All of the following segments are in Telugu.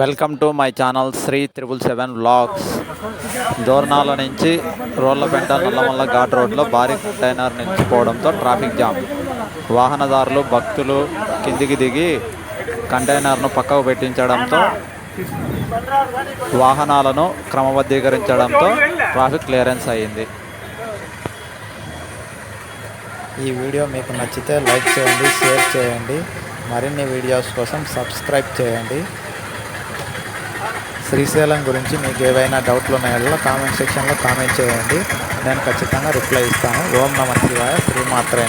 Welcome to my channel Sri triple seven vlogs. Dornala నుంచి రోళ్ళపెంట నల్లమల్ల ఘాట్ రోడ్లో భారీ కంటైనర్ నిలిచిపోవడంతో ట్రాఫిక్ జామ్ వాహనదారులు భక్తులు కిందికి దిగి కంటైనర్ను పక్కకు పెట్టించడంతో వాహనాలను క్రమబద్ధీకరించడంతో ట్రాఫిక్ క్లియరెన్స్ అయ్యింది. ఈ వీడియో మీకు నచ్చితే లైక్ చేయండి షేర్ చేయండి. మరిన్ని వీడియోస్ కోసం సబ్స్క్రైబ్ చేయండి. శ్రీశైలం గురించి మీకు ఏవైనా డౌట్లు ఉన్నాయో కామెంట్ సెక్షన్లో కామెంట్ చేయండి. నేను ఖచ్చితంగా రిప్లై ఇస్తాను. ఓం నమ శివాయ. శ్రీమాత్రే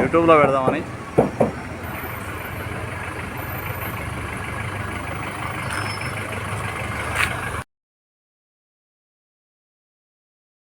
యూట్యూబ్లో పెడదామని.